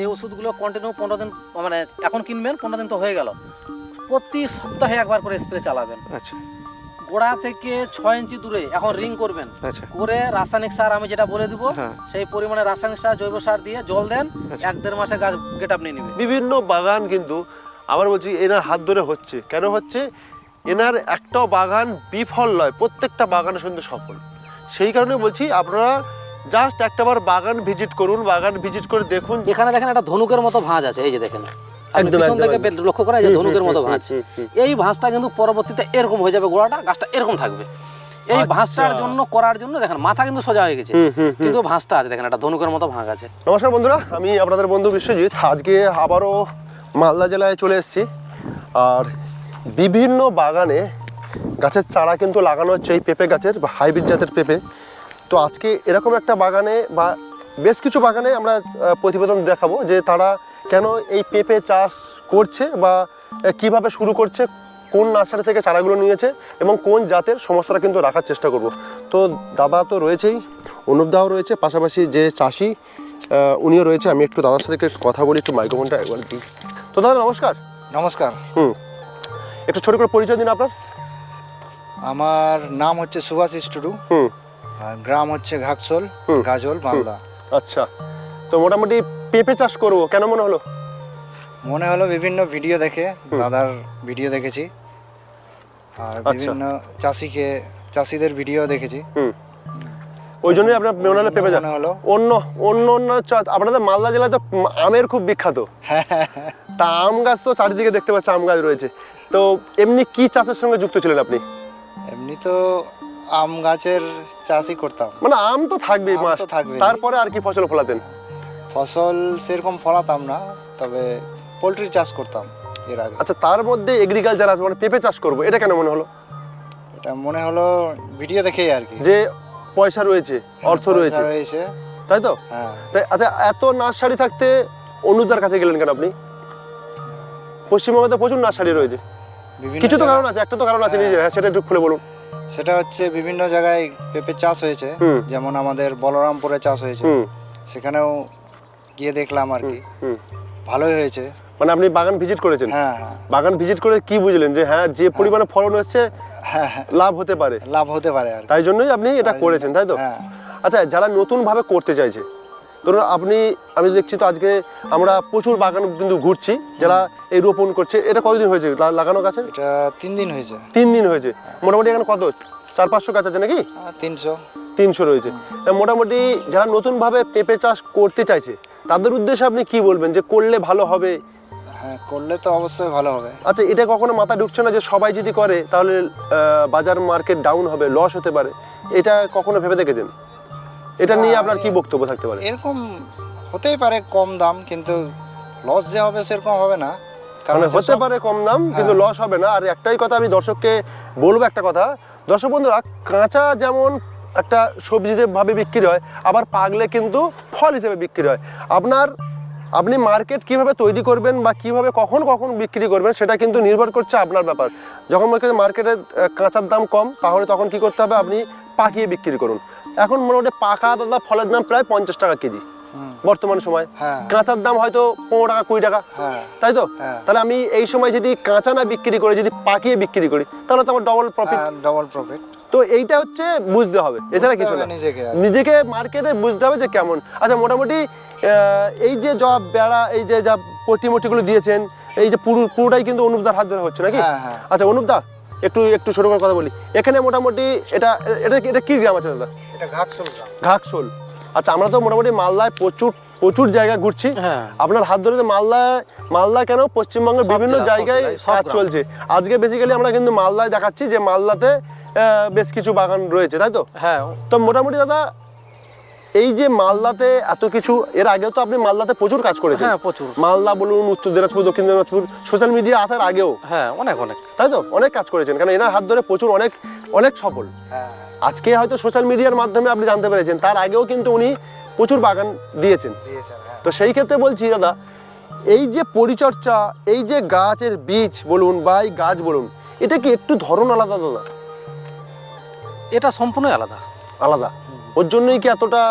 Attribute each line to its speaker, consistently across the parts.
Speaker 1: এই ওষুধগুলো কন্টিনিউ পনেরো দিন মানে এখন কিনবেন পনেরো দিন তো হয়ে গেল। প্রতি সপ্তাহে একবার করে স্প্রে চালাবেন।
Speaker 2: আচ্ছা।
Speaker 1: গোড়া থেকে ছয় ইঞ্চি দূরে এখন রিং করবেন।
Speaker 2: আচ্ছা।
Speaker 1: করে রাসায়নিক সার আমি যেটা বলে দিব
Speaker 2: হ্যাঁ।
Speaker 1: সেই পরিমাণে রাসায়নিক সার জৈব সার দিয়ে জল দেন
Speaker 2: আচ্ছা।
Speaker 1: এক দেড় মাসে গাছ গেট আপনি নেবে।
Speaker 3: বিভিন্ন বাগান কিন্তু আবার বলছি এনার হাত ধরে হচ্ছে। কেন হচ্ছে? এনার একটাও বাগান বিফল নয় প্রত্যেকটা বাগানে কিন্তু সফল। সেই কারণে বলছি আপনারা জাস্ট একটাবার বাগান ভিজিট করুন বাগান ভিজিট করে দেখুন।
Speaker 1: এখানে দেখেন একটা ধনুকের মতো ভাঁজ আছে এই যে দেখেন। লক্ষ্য করা যে ধনুকের মতো ভাঁজ। এই ভাঁজটা কিন্তু পরবর্তীতে এরকম হয়ে যাবে গোড়াটা গাছটা এরকম থাকবে। এই
Speaker 3: আচ্ছা।
Speaker 1: ভাঁজটার জন্য করার জন্য দেখেন মাথা কিন্তু সোজা হয়ে গেছে। কিন্তু ভাঁজটা আছে দেখেন একটা ধনুকের মতো ভাঁজ আছে।
Speaker 3: নমস্কার বন্ধুরা আমি আপনাদের বন্ধু বিশ্বজিৎ। আজকে আবারও মালদা জেলায় চলে এসেছি। আর বিভিন্ন বাগানে গাছের চারা কিন্তু লাগানো হচ্ছে এই পেঁপে গাছের হাইব্রিড জাতের পেঁপে। তো আজকে এরকম একটা বাগানে বা বেশ কিছু বাগানে আমরা প্রতিবেদন দেখাবো যে তারা কেন এই পেঁপে চাষ করছে বা কীভাবে শুরু করছে কোন নার্সারি থেকে চারাগুলো নিয়েছে এবং কোন জাতের সমস্তটা কিন্তু রাখার চেষ্টা করব। তো দাদা তো রয়েছেই অনুপদাও রয়েছে পাশাপাশি যে চাষি উনিও রয়েছে আমি একটু দাদার সাথে একটু কথা বলি একটু মাইক্রোফোনটা একবার দিই। তো দাদা নমস্কার।
Speaker 4: নমস্কার।
Speaker 3: হুম। একটু ছোট করে পরিচয় দিন আপনার।
Speaker 4: আমার নাম হচ্ছে সুভাষিস টুডু
Speaker 3: হুম।
Speaker 4: আর গ্রাম হচ্ছে ঘাকসোল। গাজল মালদা।
Speaker 3: আচ্ছা। তো মোটামুটি পেঁপে চাষ করব কেন মনে হলো?
Speaker 4: মনে হলো বিভিন্ন ভিডিও দেখে দাদার ভিডিও দেখেছি। আর
Speaker 3: আচ্ছা।
Speaker 4: বিভিন্ন চাষিকে চাষিদের ভিডিও দেখেছি।
Speaker 3: হুম। ওই জন্যই আপনার মনে হলো পেঁপে চাষ
Speaker 4: হলো।
Speaker 3: অন্য অন্য অন্য আপনাদের মালদা জেলায় তো আমের খুব বিখ্যাত।
Speaker 4: হ্যাঁ।
Speaker 3: তা আম গাছ তো চারিদিকে দেখতে পাচ্ছি আম গাছ রয়েছে। তো এমনি কি চাষের সঙ্গে যুক্ত ছিলেন আপনি?
Speaker 4: এমনি তো আম গাছের চাষই করতাম।
Speaker 3: মানে আম তো থাকবেই মাস
Speaker 4: তো থাকবেই।
Speaker 3: তারপরে আর কি ফসল ফলাতেন?
Speaker 4: ফসল সেরকম ফলাতাম না তবে পোলট্রি চাষ করতাম এর আগে।
Speaker 3: আচ্ছা তার মধ্যে এগ্রিকালচার আসবে মানে পেঁপে চাষ করব এটা কেন মনে হলো?
Speaker 4: এটা মনে হলো ভিডিও দেখেই আর কি।
Speaker 3: যে পয়সা রয়েছে অর্থ রয়েছে।
Speaker 4: রয়েছে।
Speaker 3: তাই তো?
Speaker 4: হ্যাঁ।
Speaker 3: তাই আচ্ছা এত নার্সারি থাকতে অনুদার কাছে গেলেন কেন আপনি? পশ্চিমবঙ্গে তো প্রচুর নার্সারি রয়েছে। কিছু তো কারণ আছে একটা তো কারণ আছে নিজে হ্যাঁ সেটা একটু খুলে বলুন।
Speaker 4: সেটা হচ্ছে বিভিন্ন জায়গায় পেঁপে চাষ হয়েছে। যেমন আমাদের বলরামপুরে চাষ হয়েছে। সেখানেও গিয়ে দেখলাম আর কি। ভালোই হয়েছে।
Speaker 3: মানে আপনি বাগান ভিজিট করেছেন?
Speaker 4: হ্যাঁ হ্যাঁ।
Speaker 3: বাগান ভিজিট করে কি বুঝলেন? যে হ্যাঁ যে পরিমাণে ফলন হচ্ছে
Speaker 4: হ্যাঁ হ্যাঁ।
Speaker 3: লাভ হতে পারে।
Speaker 4: লাভ হতে পারে আর
Speaker 3: তাই জন্যই আপনি এটা করেছেন তাই তো?
Speaker 4: হ্যাঁ।
Speaker 3: আচ্ছা যারা নতুন ভাবে করতে চাইছে ধরুন আপনি আমি দেখছি তো আজকে আমরা প্রচুর বাগান কিন্তু ঘুরছি যারা এই রোপণ করছে এটা কতদিন হয়েছে? লাগানো গাছে
Speaker 4: এটা তিন দিন হয়েছে।
Speaker 3: তিন দিন হয়েছে। মোটামুটি এখানে কত? চার পাঁচশো গাছ আছে নাকি?
Speaker 4: তিনশো।
Speaker 3: তিনশো রয়েছে। মোটামুটি যারা নতুনভাবে পেঁপে চাষ করতে চাইছে তাদের উদ্দেশ্যে আপনি কি বলবেন যে করলে ভালো হবে?
Speaker 4: হ্যাঁ করলে তো অবশ্যই ভালো হবে।
Speaker 3: আচ্ছা এটা কখনো মাথা ঢুকছে না যে সবাই যদি করে তাহলে বাজার মার্কেট ডাউন হবে লস হতে পারে। এটা কখনো ভেবে দেখেছেন? এটা নিয়ে আপনার কি বক্তব্য থাকতে পারে?
Speaker 4: এরকম হতেই পারে কম দাম কিন্তু লস যে হবে সেরকম হবে না। কারণ
Speaker 3: হতে পারে কম দাম কিন্তু লস হবে না। আর একটাই কথা আমি দর্শককে বলব একটা কথা। দর্শক বন্ধুরা কাঁচা যেমন একটা সবজিতে ভাবে বিক্রি হয় আবার পাকলে কিন্তু ফল হিসেবে বিক্রি হয়। আপনার আপনি মার্কেট কীভাবে তৈরি করবেন বা কীভাবে কখন কখন বিক্রি করবেন সেটা কিন্তু নির্ভর করছে আপনার ব্যাপার। যখন মার্কেটে কাঁচার দাম কম তাহলে তখন কি করতে হবে? আপনি পাকিয়ে বিক্রি করুন। এখন মোটামুটি পাকা দাদা ফলের দাম প্রায় পঞ্চাশ টাকা কেজি বর্তমান সময়।
Speaker 4: হ্যাঁ।
Speaker 3: কাঁচার দাম হয়তো পনেরো টাকা কুড়ি টাকা।
Speaker 4: হ্যাঁ।
Speaker 3: তাই তো?
Speaker 4: হ্যাঁ।
Speaker 3: তাহলে আমি এই সময় যদি কাঁচা না বিক্রি করে যদি পাকিয়ে বিক্রি করি তাহলে তো আমার ডবল প্রফিট
Speaker 4: ডবল প্রফিট
Speaker 3: তো এইটা হচ্ছে বুঝতে হবে। এছাড়া কিছু না।
Speaker 4: নিজেকে
Speaker 3: মার্কেটে বুঝতে হবে যে কেমন। আচ্ছা মোটামুটি আহ, এই যে জব বেড়া এই যে যা পটিমটিগুলো দিয়েছেন এই যে পুরো পুরোটাই কিন্তু অনুপদার হাত ধরে হচ্ছে নাকি। আচ্ছা অনুপদা একটু একটু ছোট করে কথা বলি। এখানে মোটামুটি এটা এটা এটা কি গ্রাম আছে দাদা? ঘাকশোল আচ্ছা আমরা তো মোটামুটি মালদায় প্রচুর প্রচুর জায়গা ঘুরছি।
Speaker 1: হ্যাঁ।
Speaker 3: আপনার হাত ধরে মালদায় মালদা কেন পশ্চিমবঙ্গের বিভিন্ন জায়গায় কাজ চলছে? আজকে বেসিক্যালি আমরা কিন্তু মালদায় দেখাচ্ছি যে মালদাতে বেশ কিছু বাগান রয়েছে তাই তো?
Speaker 1: হ্যাঁ।
Speaker 3: তো মোটামুটি দাদা এই যে মালদাতে এত কিছু এর আগেও তো আপনি মালদাতে প্রচুর কাজ করেছেন।
Speaker 1: হ্যাঁ, প্রচুর।
Speaker 3: মালদা বলুন উত্তর দিনাজপুর দক্ষিণ দিনাজপুর সোশ্যাল মিডিয়া আসার আগেও।
Speaker 1: হ্যাঁ অনেক অনেক।
Speaker 3: তাই তো? অনেক কাজ করেছেন কারণ এনার হাত ধরে প্রচুর অনেক অনেক সফল।
Speaker 4: হ্যাঁ।
Speaker 3: আজকে হয়তো সোশ্যাল মিডিয়ার মাধ্যমে আপনি জানতে পেরেছেন তার আগেও কিন্তু উনি প্রচুর বাগান দিয়েছেন।
Speaker 4: হ্যাঁ।
Speaker 3: তো সেই ক্ষেত্রে বলছি দাদা এই যে পরিচর্যা এই যে গাছের বীজ বলুন বা এই গাছ বলুন এটা কি একটু ধরন আলাদা দাদা?
Speaker 1: এটা সম্পূর্ণই আলাদা।
Speaker 3: আলাদা? ওর জন্যই কি এতটা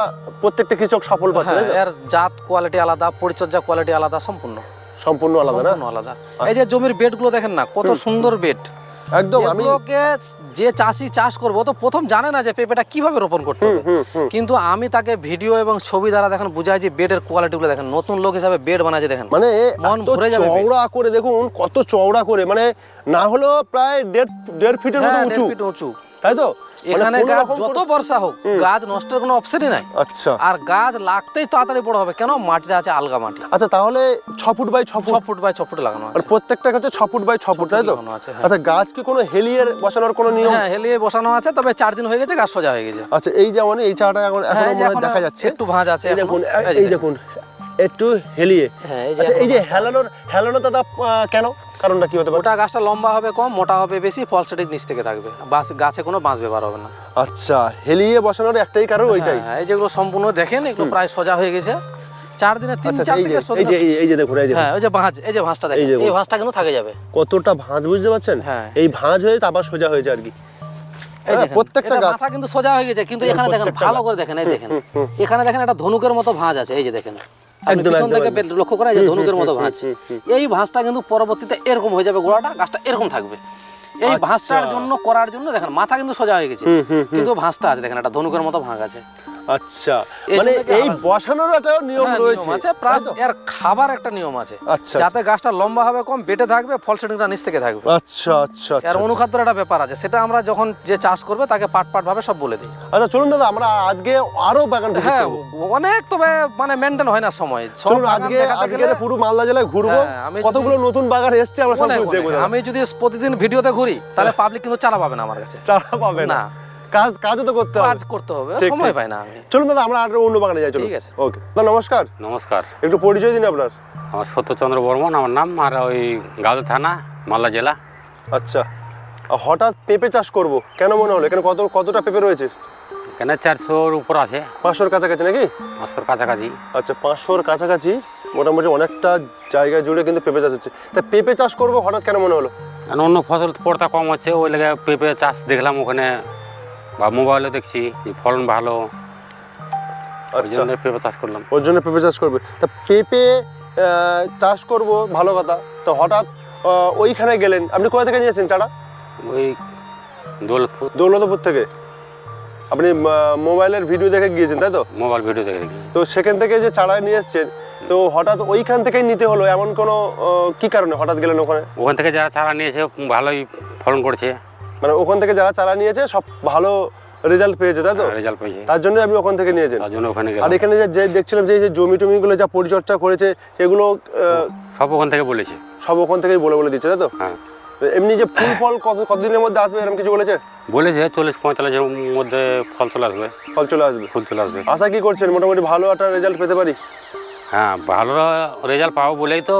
Speaker 3: প্রত্যেকটা কৃষক সফল পাচ্ছে
Speaker 1: হ্যাঁ? এর জাত কোয়ালিটি আলাদা পরিচর্যা কোয়ালিটি আলাদা সম্পূর্ণ।
Speaker 3: সম্পূর্ণ আলাদা না?
Speaker 1: আলাদা। এই যে জমির বেডগুলো দেখেন না কত সুন্দর বেড
Speaker 3: একদম আমি
Speaker 1: যে চাষি চাষ করব তো প্রথম জানে না যে পেঁপেটা কীভাবে রোপণ করতে হবে। কিন্তু আমি তাকে ভিডিও এবং ছবি দ্বারা দেখেন বুঝাই যে বেডের কোয়ালিটিগুলো দেখেন। নতুন লোক হিসাবে বেড বানাচ্ছে দেখেন।
Speaker 3: মানে
Speaker 1: মন ভরে যাবে
Speaker 3: চওড়া করে দেখুন কত চওড়া করে মানে না হলেও প্রায় দেড় দেড় ফিটের মতো
Speaker 1: হ্যাঁ,
Speaker 3: উঁচু।
Speaker 1: ফিট উঁচু।
Speaker 3: তাই তো?
Speaker 1: এখানে গাছ যত বর্ষা হোক গাছ নষ্টের কোনো অপশনই নাই।
Speaker 3: আচ্ছা।
Speaker 1: আর গাছ লাগতেই তাড়াতাড়ি বড় হবে কেন? মাটিটা আছে আলগা মাটি।
Speaker 3: আচ্ছা তাহলে ছ ফুট বাই ছ ফুট।
Speaker 1: ফুট বাই ছ ফুট লাগানো
Speaker 3: আর
Speaker 1: আছে।
Speaker 3: প্রত্যেকটা হচ্ছে ছ ফুট বাই ছ ফুট তাই তো?
Speaker 1: হ্যাঁ।
Speaker 3: আচ্ছা গাছ কি কোনো হেলিয়ে বসানোর কোনো নিয়ম?
Speaker 1: হ্যাঁ হেলিয়ে বসানো আছে তবে চার দিন হয়ে গেছে গাছ সোজা হয়ে গেছে।
Speaker 3: আচ্ছা এই যেমন এই চাটা এখন এখনও
Speaker 1: হ্যাঁ, যে
Speaker 3: মনে দেখা যাচ্ছে।
Speaker 1: একটু ভাঁজ আছে
Speaker 3: এই দেখুন
Speaker 1: এই
Speaker 3: দেখুন একটু হেলিয়ে।
Speaker 1: হ্যাঁ, এই যে
Speaker 3: আচ্ছা এই যে হেলানোর হেলানো দাদা কেন? কারণটা কি হতে পারে?
Speaker 1: ওটা গাছটা লম্বা হবে কম মোটা হবে বেশি ফল সেটিক নিচ থেকে থাকবে। বাস গাছে কোনো বাঁশ ব্যবহার হবে না।
Speaker 3: আচ্ছা হেলিয়ে বসানোর একটাই কারণ ওইটাই।
Speaker 1: হ্যাঁ, এই যেগুলো সম্পূর্ণ দেখেন এগুলো প্রায় সোজা হয়ে গেছে। চার দিনে তিন
Speaker 3: আচ্ছা
Speaker 1: চার
Speaker 3: এই
Speaker 1: থেকে
Speaker 3: এই যে এই- যে দেখুন এই যে
Speaker 1: হ্যাঁ ওই যে ভাঁজ এই যে ভাঁজটা দেখেন
Speaker 3: এই
Speaker 1: ভাঁজটা কিন্তু থাকে যাবে।
Speaker 3: কতটা ভাঁজ বুঝতে পারছেন?
Speaker 1: হ্যাঁ।
Speaker 3: এই ভাঁজ হয়ে তারপর সোজা হয়েছে আর কি। হ্যাঁ, প্রত্যেকটা গাছ।
Speaker 1: মাথা কিন্তু সোজা হয়ে গেছে কিন্তু এখানে দেখেন ভালো করে দেখেন এই দেখেন। এখানে দেখেন একটা ধনুকের মতো ভাঁজ আছে এই যে দেখেন।
Speaker 3: একদম,
Speaker 1: লক্ষ্য করা যায় ধনুকের মতো ভাঁজ এই ভাঁজটা কিন্তু পরবর্তীতে এরকম হয়ে যাবে গোড়াটা গাছটা এরকম থাকবে। এই
Speaker 3: আচ্ছা।
Speaker 1: ভাঁজটার জন্য করার জন্য দেখেন মাথা কিন্তু সোজা হয়ে গেছে। কিন্তু ভাঁজটা আছে দেখেন একটা ধনুকের মতো ভাঁজ আছে।
Speaker 3: আচ্ছা মানে এই বসানোর একটা নিয়ম
Speaker 1: হ্যাঁ,
Speaker 3: রয়েছে
Speaker 1: আছে প্লাস
Speaker 3: তো?
Speaker 1: এর খাবার একটা নিয়ম আছে।
Speaker 3: আচ্ছা,
Speaker 1: যাতে গাছটা লম্বা হবে কম বেটে থাকবে ফল সেটিংটা নিচ থেকে থাকবে।
Speaker 3: আচ্ছা আচ্ছা
Speaker 1: এর
Speaker 3: আচ্ছা
Speaker 1: অনুখাদ্যর একটা ব্যাপার আছে সেটা আমরা যখন যে চাষ করবে তাকে পাট পাট ভাবে সব বলে দিই।
Speaker 3: আচ্ছা চলুন দাদা আমরা আজকে আরও বাগান
Speaker 1: হ্যাঁ অনেক তবে মানে মেনটেন হয় না সময়।
Speaker 3: চলুন আজকে আজকে পুরো মালদা জেলায় ঘুরবো।
Speaker 1: হ্যাঁ, আমি
Speaker 3: কতগুলো নতুন বাগান এসছে আমরা সব দেখব
Speaker 1: আমি যদি প্রতিদিন ভিডিওতে ঘুরি তাহলে পাবলিক কিন্তু চালা পাবে না আমার কাছে।
Speaker 3: চালা পাবে না। কাজ কাজও তো করতে হবে।
Speaker 1: কাজ করতে হবে সময় পাই না আমি।
Speaker 3: চলুন দাদা আমরা আর অন্য বাগানে যাই চলুন।
Speaker 1: ঠিক আছে।
Speaker 3: ওকে দাদা নমস্কার।
Speaker 2: নমস্কার।
Speaker 3: একটু পরিচয় দিন আপনার।
Speaker 2: আমার সত্যচন্দ্র বর্মন আমার নাম আর ওই গাজল থানা মালদা জেলা।
Speaker 3: আচ্ছা। হঠাৎ পেঁপে চাষ করব কেন মনে হলো? এখানে কত কতটা পেঁপে রয়েছে?
Speaker 2: এখানে চারশোর উপর আছে।
Speaker 3: পাঁচশোর কাছাকাছি নাকি?
Speaker 2: পাঁচশোর কাছাকাছি।
Speaker 3: আচ্ছা পাঁচশোর কাছাকাছি মোটামুটি অনেকটা জায়গা জুড়ে কিন্তু পেঁপে চাষ হচ্ছে। তা পেঁপে চাষ করব হঠাৎ কেন মনে হলো?
Speaker 2: অন্য ফসল পড়তা কম হচ্ছে ওই লেগে পেঁপে চাষ দেখলাম ওখানে বা মোবাইলে দেখছি যে ফলন ভালো। ওই
Speaker 3: আচ্ছা।
Speaker 2: জন্য পেঁপে চাষ করলাম।
Speaker 3: ওর জন্য পেঁপে চাষ করবে। তা পেঁপে চাষ করব ভালো কথা। তো হঠাৎ ওইখানে গেলেন। আপনি কোথা থেকে নিয়েছেন চারা?
Speaker 2: ওই দৌলতপুর।
Speaker 3: দৌলতপুর থেকে। আপনি মোবাইলের ভিডিও দেখে গিয়েছেন তাই তো?
Speaker 2: মোবাইল ভিডিও দেখে
Speaker 3: তো সেখান থেকে যে চারা নিয়ে এসছেন তো হঠাৎ ওইখান থেকেই নিতে হলো। এমন কোনো কি কারণে হঠাৎ গেলেন ওখানে?
Speaker 2: ওখান থেকে যারা চারা নিয়েছে ভালোই ফলন করছে।
Speaker 3: মানে ওখান থেকে যারা চারা নিয়েছে সব ভালো রেজাল্ট পেয়েছে তাই তো?
Speaker 2: রেজাল্ট পেয়েছে।
Speaker 3: তার জন্য আপনি ওখান থেকে নিয়েছেন
Speaker 2: তার জন্য ওখানে
Speaker 3: আর এখানে যে দেখছিলাম যে যে জমি টমিগুলো যা পরিচর্যা করেছে সেগুলো
Speaker 2: সব ওখান থেকে বলেছে।
Speaker 3: সব ওখান থেকেই বলে বলে দিচ্ছে তাই তো?
Speaker 2: হ্যাঁ।
Speaker 3: এমনি যে ফুল ফল কত কতদিনের মধ্যে আসবে এরকম কিছু বলেছে?
Speaker 2: বলেছে চল্লিশ পঁয়তাল্লিশের মধ্যে ফল চলে আসবে।
Speaker 3: ফল চলে আসবে।
Speaker 2: ফুল চলে আসবে।
Speaker 3: আশা কি করছেন? মোটামুটি ভালো একটা রেজাল্ট পেতে পারি?
Speaker 2: হ্যাঁ ভালো রেজাল্ট পাবো বলেই তো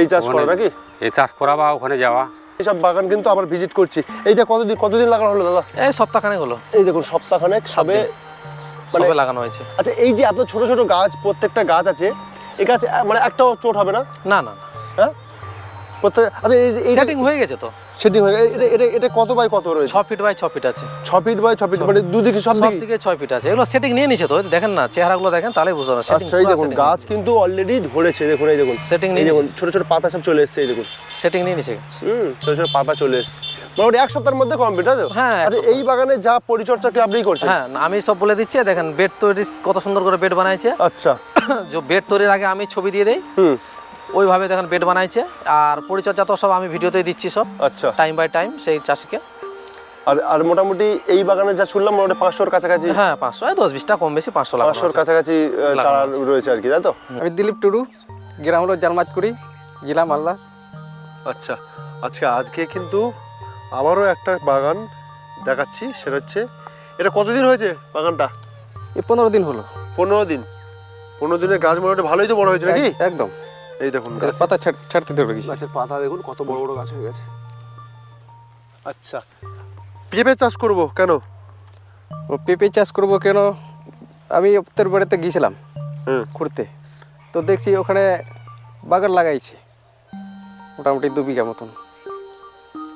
Speaker 3: এই চাষ করা নাকি?
Speaker 2: এই চাষ করা বা ওখানে যাওয়া।
Speaker 3: এইসব বাগান কিন্তু আবার ভিজিট করছি। এইটা কতদিন কতদিন লাগানো হলো দাদা?
Speaker 1: এই সপ্তাহখানেক হলো।
Speaker 3: এই দেখুন সপ্তাহখানেক সবে মানে-
Speaker 1: সবে লাগানো হয়েছে।
Speaker 3: আচ্ছা এই যে এত ছোট ছোট গাছ প্রত্যেকটা গাছ আছে এই গাছ মানে একটাও চোট হবে না
Speaker 1: না না।
Speaker 3: হ্যাঁ? প্রত্যেক আচ্ছা এই
Speaker 1: সেটিং হয়ে গেছে তো?
Speaker 3: সেটিং হয়ে। এটা এটা এটা কত বাই কত রয়েছে?
Speaker 1: ফিট বাই ফিট আছে।
Speaker 3: ফিট বাই ফিট মানে দুদিকে সব দিকে?
Speaker 1: ফিট আছে। এগুলো সেটিং নিয়ে নিছে তো দেখেন না চেহারাগুলো দেখেন তাহলে সেটিং
Speaker 3: আচ্ছা এই দেখুন গাছ কিন্তু অলরেডি ধরেছে দেখুন এই দেখুন।
Speaker 1: Setting
Speaker 3: এই
Speaker 1: নিয়ে
Speaker 3: দেখুন ছোট ছোট পাতা সব চলে এসছে এই দেখুন।
Speaker 1: সেটিং নিয়ে নিছে। গাছ।
Speaker 3: হুম ছোট ছোট পাতা চলে এসছে। মোটামুটি এক সপ্তাহের মধ্যে কমপ্লিট তাই তো?
Speaker 1: হ্যাঁ,
Speaker 3: আচ্ছা এই বাগানে যা পরিচর্যা কি আপনি করছেন?
Speaker 1: হ্যাঁ আমি সব বলে দিচ্ছি দেখেন বেড তৈরি কত সুন্দর করে বেড বানাইছে।
Speaker 3: আচ্ছা।
Speaker 1: যে বেড তৈরির আগে আমি ছবি দিয়ে দেই।
Speaker 3: হুম।
Speaker 1: ওইভাবে দেখেন বেড বানাইছে। আর পরিচর্যা তো সব আমি ভিডিওতেই দিচ্ছি সব
Speaker 3: আচ্ছা।
Speaker 1: টাইম বাই টাইম সেই চাষিকে।
Speaker 3: আর আর মোটামুটি এই বাগানে যা শুনলাম মোটামুটি পাঁচশোর কাছাকাছি।
Speaker 1: হ্যাঁ পাঁচশো দশ বিশটা কম বেশি পাঁচশো
Speaker 3: পাঁচশোর কাছাকাছি চারা রয়েছে আর কি তাই তো?
Speaker 5: আমি দিলীপ টুডু গ্রাম হলো জালমাজকুড়ি জেলা মালদা।
Speaker 3: আচ্ছা আজকে আজকে কিন্তু আবারও একটা বাগান দেখাচ্ছি সেটা হচ্ছে এটা কতদিন হয়েছে বাগানটা?
Speaker 5: এই পনেরো দিন হলো।
Speaker 3: পনেরো দিন। পনেরো দিনের গাছ মোটামুটি ভালোই তো বড় হয়েছে নাকি?
Speaker 5: একদম।
Speaker 3: এই দেখুন গাছ।
Speaker 5: পাতা ছাড়- ছাড়তে ধরে গেছি
Speaker 3: গাছের পাতা দেখুন কত বড় বড় গাছ হয়ে গেছে। আচ্ছা। পেঁপে চাষ করব কেন?
Speaker 5: ও পেঁপে চাষ করব কেন? আমি উত্তর বাড়িতে গিয়েছিলাম
Speaker 3: হুম।
Speaker 5: ঘুরতে। তো দেখছি ওখানে বাগান লাগাইছে মোটামুটি দু বিঘা মতন।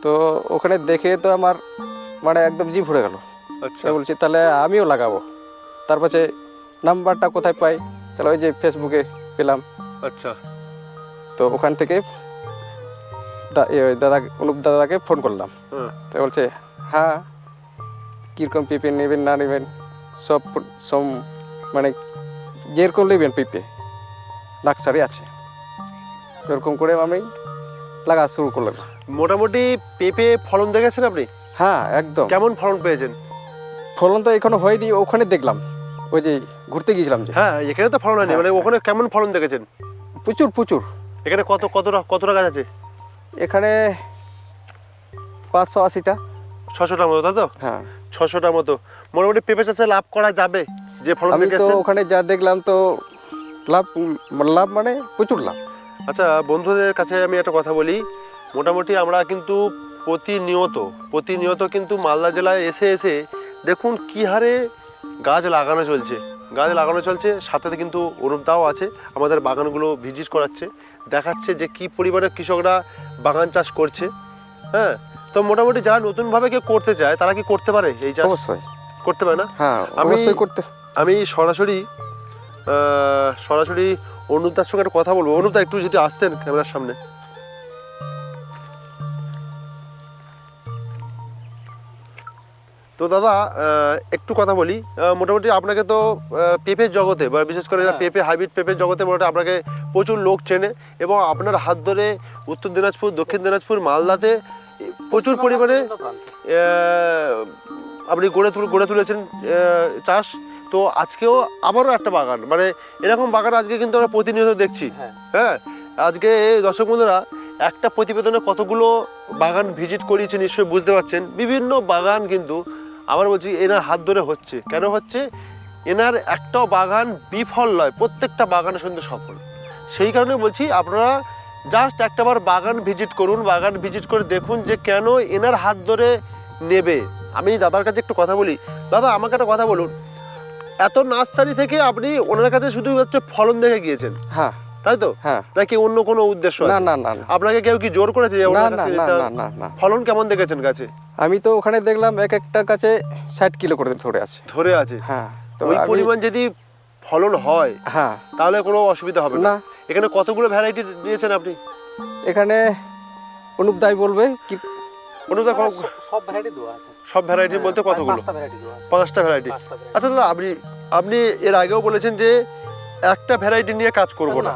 Speaker 5: তো ওখানে দেখে তো আমার মানে একদম জি ভরে গেল।
Speaker 3: আচ্ছা।
Speaker 5: বলছি তাহলে আমিও লাগাবো। তারপরে নাম্বারটা কোথায় পাই তাহলে ওই যে ফেসবুকে পেলাম।
Speaker 3: আচ্ছা।
Speaker 5: তো ওখান থেকে দাদা অনুপ দাদাকে ফোন করলাম।
Speaker 3: হুম।
Speaker 5: তো বলছে হ্যাঁ কীরকম পেঁপে নেবেন না নেবেন সব সব মানে যেরকম নেবেন পেঁপে নার্সারি আছে। এরকম করে আমি লাগা শুরু করলাম।
Speaker 3: মোটামুটি পেঁপে ফলন দেখেছেন আপনি?
Speaker 5: হ্যাঁ একদম।
Speaker 3: কেমন ফলন পেয়েছেন?
Speaker 5: ফলন তো এখনও হয়নি ওখানে দেখলাম। ওই যে ঘুরতে গিয়েছিলাম যে।
Speaker 3: হ্যাঁ এখানে তো ফলন হয়নি মানে ওখানে কেমন ফলন দেখেছেন?
Speaker 5: প্রচুর প্রচুর।
Speaker 3: এখানে কত কতটা কতটা গাছ আছে?
Speaker 5: এখানে পাঁচশো আশিটা।
Speaker 3: ছশোটার মতো তাই তো?
Speaker 5: হ্যাঁ।
Speaker 3: ছশোটার মতো। মোটামুটি পেঁপে চাষে লাভ করা যাবে যে ফলন
Speaker 5: আমি তো ওখানে যা দেখলাম তো লাভ লাভ মানে প্রচুর লাভ।
Speaker 3: আচ্ছা বন্ধুদের কাছে আমি একটা কথা বলি। মোটামুটি আমরা কিন্তু প্রতিনিয়ত প্রতিনিয়ত কিন্তু মালদা জেলায় এসে এসে দেখুন কী হারে গাছ লাগানো চলছে। গাছ লাগানো চলছে সাথে কিন্তু অনুপদাও আছে আমাদের বাগানগুলো ভিজিট করাচ্ছে। দেখাচ্ছে যে কি পরিমাণে কৃষকরা বাগান চাষ করছে হ্যাঁ? তো মোটামুটি যারা নতুনভাবে কেউ করতে চায় তারা কি করতে পারে এই চাষ?
Speaker 5: অবশ্যই।
Speaker 3: করতে পারে না?
Speaker 5: হ্যাঁ
Speaker 3: আমি-
Speaker 5: করতে
Speaker 3: আমি সরাসরি সরাসরি অনুপদার সঙ্গে একটা কথা বলব। অনুপদা একটু যদি আসতেন ক্যামেরার সামনে। তো দাদা আহ, একটু কথা বলি। মোটামুটি আপনাকে তো পেঁপের জগতে বা বিশেষ করে
Speaker 1: হ্যাঁ।
Speaker 3: পেঁপে হাইব্রিড পেঁপের জগতে মোটামুটি আপনাকে প্রচুর লোক চেনে এবং আপনার হাত ধরে উত্তর দিনাজপুর দক্ষিণ দিনাজপুর মালদাতে প্রচুর পরিমাণে আপনি গড়ে তুলে গড়ে তুলেছেন চাষ। তো আজকেও আবারও একটা বাগান। মানে এরকম বাগান আজকে কিন্তু আমরা প্রতিনিয়ত দেখছি।
Speaker 1: হ্যাঁ।
Speaker 3: হ্যাঁ আজকে দর্শক বন্ধুরা একটা প্রতিবেদনে কতগুলো বাগান ভিজিট করিয়েছে নিশ্চয়ই বুঝতে পারছেন। বিভিন্ন বাগান কিন্তু আবার বলছি এনার হাত ধরে হচ্ছে। কেন হচ্ছে? এনার একটাও বাগান বিফল নয় প্রত্যেকটা বাগানের সঙ্গে সফল। সেই কারণে বলছি আপনারা জাস্ট একটাবার বাগান ভিজিট করুন বাগান ভিজিট করে দেখুন যে কেন এনার হাত ধরে নেবে। আমি দাদার কাছে একটু কথা বলি। দাদা আমাকে একটা কথা বলুন। এত নার্সারি থেকে আপনি ওনার কাছে শুধু হচ্ছে ফলন দেখে গিয়েছেন?
Speaker 5: হ্যাঁ।
Speaker 3: তাই তো?
Speaker 5: হ্যাঁ।
Speaker 3: নাকি অন্য কোনো উদ্দেশ্য
Speaker 5: না না না
Speaker 3: আপনাকে কেউ কি জোর করেছে যে
Speaker 5: না না না না না না।
Speaker 3: ফলন কেমন দেখেছেন গাছে?
Speaker 5: আমি তো ওখানে দেখলাম এক একটা কাছে ষাট কিলো করে ধরে আছে।
Speaker 3: ধরে আছে?
Speaker 5: হ্যাঁ তো
Speaker 3: ওই পরিমাণ যদি ফলন হয়
Speaker 5: হ্যাঁ।
Speaker 3: তাহলে কোনো অসুবিধা হবে না এখানে কতগুলো ভ্যারাইটি নিয়েছেন আপনি?
Speaker 5: এখানে অনুপ দাই বলবে কি
Speaker 3: অনুদা
Speaker 1: মানে সব ভ্যারাইটি দেওয়া আছে।
Speaker 3: সব ভ্যারাইটি বলতে কতগুলো?
Speaker 1: পাঁচটা ভ্যারাইটি দেওয়া আছে।
Speaker 3: পাঁচটা ভ্যারাইটি আচ্ছা দাদা আপনি আপনি এর আগেও বলেছেন যে একটা ভ্যারাইটি নিয়ে কাজ করব না।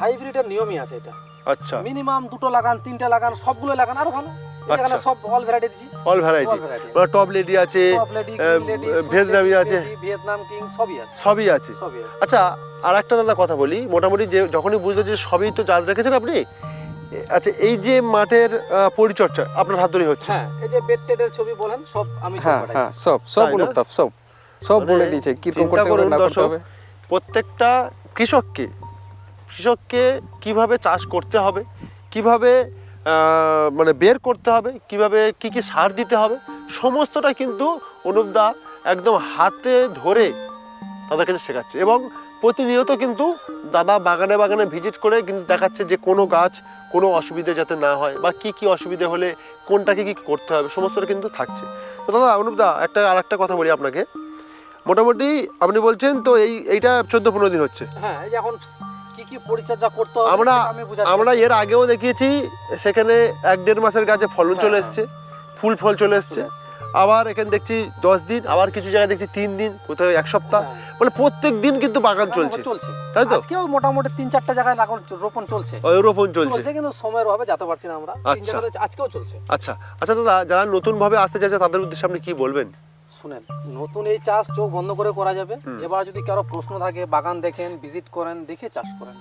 Speaker 1: হাইব্রিডের নিয়মই আছে এটা।
Speaker 3: আচ্ছা।
Speaker 1: মিনিমাম দুটো লাগান তিনটে লাগান সবগুলো লাগান আরও ভালো।
Speaker 3: আচ্ছা।
Speaker 1: সব অল ভ্যারাইটি দিচ্ছি
Speaker 3: অল ভ্যারাইটি মানে টপ লেডি আছে
Speaker 1: টপ লেডি
Speaker 3: ভিয়েতনামি আছে।
Speaker 1: ভিয়েতনাম কিং সবই আছে।
Speaker 3: সবই আছে। আচ্ছা আর একটা দাদা কথা বলি। মোটামুটি যে যখনই বুঝলো যে সবই তো জাত রেখেছেন আপনি আচ্ছা এই যে মাঠের পরিচর্যা আপনার হাত ধরেই হচ্ছে।
Speaker 1: হ্যাঁ এই যে বেড টেডের ছবি বলেন সব আমি
Speaker 5: হ্যাঁ হ্যাঁ সব সব
Speaker 3: তাই না?
Speaker 5: সব সব
Speaker 3: মানে
Speaker 5: বলে দিয়েছে কীরকম
Speaker 3: চিন্তা
Speaker 5: করতে হবে না করতে হবে।
Speaker 3: প্রত্যেকটা কৃষককে কৃষককে কীভাবে চাষ করতে হবে কীভাবে মানে বের করতে হবে, কীভাবে, কি কি সার দিতে হবে, সমস্তটা কিন্তু অনুপদা একদম হাতে ধরে তাদের কাছে শেখাচ্ছে এবং প্রতিনিয়ত কিন্তু দাদা বাগানে বাগানে ভিজিট করে কিন্তু দেখাচ্ছে যে কোনো গাছ কোনো অসুবিধে যাতে না হয় বা কি কি অসুবিধে হলে কোনটাকে কি করতে হবে, সমস্তটা কিন্তু থাকছে। তো দাদা অনুপদা একটা আর একটা কথা বলি আপনাকে। মোটামুটি আপনি বলছেন তো এই, এইটা চোদ্দ পনেরো দিন হচ্ছে।
Speaker 1: হ্যাঁ এখন কি পরিচর্যা করতে হবে
Speaker 3: আমরা আমরা এর আগেও দেখিয়েছি সেখানে এক দেড় মাসের গাছে ফলন চলে
Speaker 1: হ্যাঁ,
Speaker 3: এসছে ফুল ফল চলে এসছে। আবার এখানে দেখছি দশ দিন আবার কিছু জায়গায় দেখছি তিন দিন কোথাও এক সপ্তাহ।
Speaker 1: হ্যাঁ।
Speaker 3: মানে প্রত্যেক দিন কিন্তু বাগান চলছে।
Speaker 1: চলছে।
Speaker 3: তাই তো?
Speaker 1: আজকেও মোটামুটি তিন চারটা জায়গায় লাগান রোপণ চলছে।
Speaker 3: ওই রোপণ চলছে।
Speaker 1: কিন্তু সময়ের অভাবে যেতে পারছি না আমরা।
Speaker 3: আচ্ছা।
Speaker 1: আজকেও চলছে।
Speaker 3: আচ্ছা। আচ্ছা দাদা যারা নতুন ভাবে আসতে চাইছে তাদের উদ্দেশ্যে আপনি কি বলবেন?
Speaker 1: শুনেন নতুন এই চাষ চোখ বন্ধ করে করা যাবে। এবার যদি কারও প্রশ্ন থাকে বাগান দেখেন ভিজিট করেন দেখে চাষ করেন।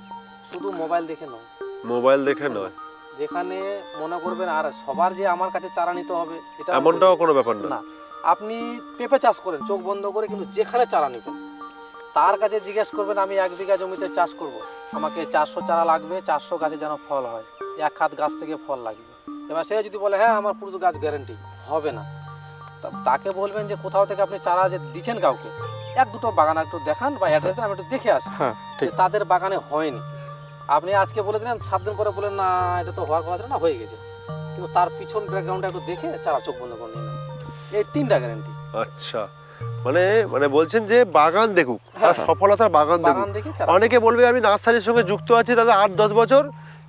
Speaker 1: শুধু মোবাইল দেখে নয়।
Speaker 3: মোবাইল দেখে নয়।
Speaker 1: যেখানে মনে করবেন আর সবার যে আমার কাছে চারা নিতে হবে এটা
Speaker 3: এমনটাও কোনো ব্যাপার না।
Speaker 1: আপনি পেঁপে চাষ করেন চোখ বন্ধ করে কিন্তু যেখানে চারা নেবেন। তার কাছে জিজ্ঞেস করবেন আমি এক বিঘা জমিতে চাষ করব। আমাকে চারশো চারা লাগবে চারশো গাছে যেন ফল হয়। এক হাত গাছ থেকে ফল লাগবে। এবার সে যদি বলে হ্যাঁ আমার পুরো গাছ গ্যারেন্টি হবে না। তাকে বলবেন যে কোথাও থেকে আপনি চারা যে দিচ্ছেন কাউকে এক দুটো বাগান একটু দেখান বা অ্যাড্রেস আমি একটু দেখে আসি।
Speaker 5: হ্যাঁ
Speaker 1: যে তাদের বাগানে হয়নি। আপনি আজকে বলে দিলেন সাত দিন পরে বলেন না এটা তো হওয়ার কথা না হয়ে গেছে। কিন্তু তার পিছন ব্যাকগ্রাউন্ডটা একটু দেখে চারা চোখ বন্ধ করে নিলেন। এই তিনটা গ্যারেন্টি
Speaker 3: আচ্ছা। মানে মানে বলছেন যে বাগান দেখুক তার সফলতার বাগান দেখুক। অনেকে বলবে আমি নার্সারির সঙ্গে যুক্ত আছি দাদা আট দশ বছর।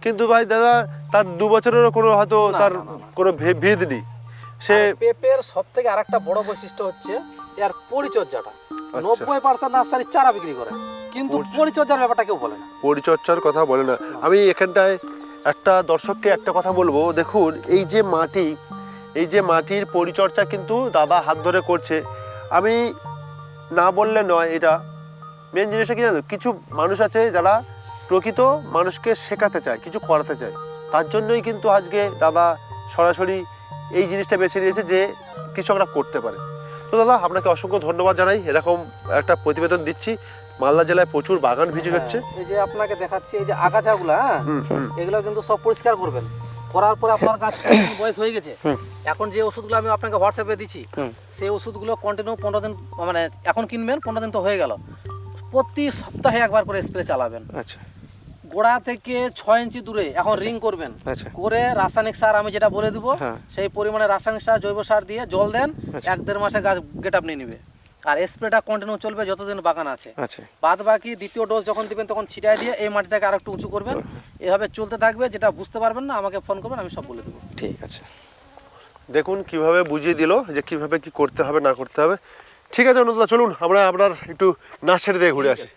Speaker 3: কিন্তু ভাই দাদা তার দু বছরেরও কোনো হয়তো তার। কোনো ভেদ নেই। সে
Speaker 1: পেঁপের সব থেকে আরেকটা বড় বৈশিষ্ট্য হচ্ছে এর পরিচর্যাটা। নব্বই পার্সেন্ট নার্সারি চারা বিক্রি করে। কিন্তু পরিচর্যার ব্যাপারটা কেউ বলে না।
Speaker 3: পরিচর্যার কথা বলে না। আমি এখানটায় একটা দর্শককে একটা কথা বলব। দেখুন এই যে মাটি এই যে মাটির পরিচর্যা কিন্তু দাদা হাত ধরে করছে। আমি না বললে নয় এটা। মেন জিনিসটা কি জানো কিছু মানুষ আছে যারা প্রকৃত মানুষকে শেখাতে চায় কিছু করাতে চায়। তার জন্যই কিন্তু আজকে দাদা সরাসরি এই জিনিসটা বেছে নিয়েছে যে কৃষকরা করতে পারে। তো দাদা আপনাকে অসংখ্য ধন্যবাদ জানাই। এরকম একটা প্রতিবেদন দিচ্ছি। মালদা জেলায় প্রচুর বাগান ভিজে হচ্ছে।
Speaker 1: হ্যাঁ, এই যে আপনাকে দেখাচ্ছি এই যে আগাছাগুলো হ্যাঁ। এগুলো কিন্তু সব পরিষ্কার করবেন। করার পরে আপনার গাছ বয়স হয়ে গেছে। এখন যে ওষুধগুলো আমি আপনাকে হোয়াটসঅ্যাপে দিচ্ছি। সেই ওষুধগুলো কন্টিনিউ পনেরো দিন মানে এখন কিনবেন পনেরো দিন তো হয়ে গেল। প্রতি সপ্তাহে একবার করে স্প্রে চালাবেন।
Speaker 5: আচ্ছা।
Speaker 1: গোড়া থেকে ছয় ইঞ্চি দূরে এখন রিং করবেন।
Speaker 5: আচ্ছা।
Speaker 1: করে রাসায়নিক সার আমি যেটা বলে দিব
Speaker 5: হ্যাঁ।
Speaker 1: সেই পরিমাণে রাসায়নিক সার জৈব সার দিয়ে জল দেন
Speaker 5: আচ্ছা।
Speaker 1: এক দেড় মাসে গাছ গেট আপ নিয়ে নিবে। আর স্প্রেটা কন্টিনিউ চলবে যতদিন বাগান আছে।
Speaker 5: আচ্ছা।
Speaker 1: বাদ বাকি দ্বিতীয় ডোজ যখন দিবেন তখন ছিটাই দিয়ে এই মাটিটাকে আরেকটু উঁচু করবেন। এভাবে চলতে থাকবে যেটা বুঝতে পারবেন না আমাকে ফোন করবেন আমি সব বলে দেবো।
Speaker 5: ঠিক আছে।
Speaker 3: দেখুন কীভাবে বুঝিয়ে দিল যে কীভাবে কি করতে হবে না করতে হবে। ঠিক আছে অনুদা চলুন আমরা আপনার একটু নার্সারি দিয়ে ঘুরে আসি।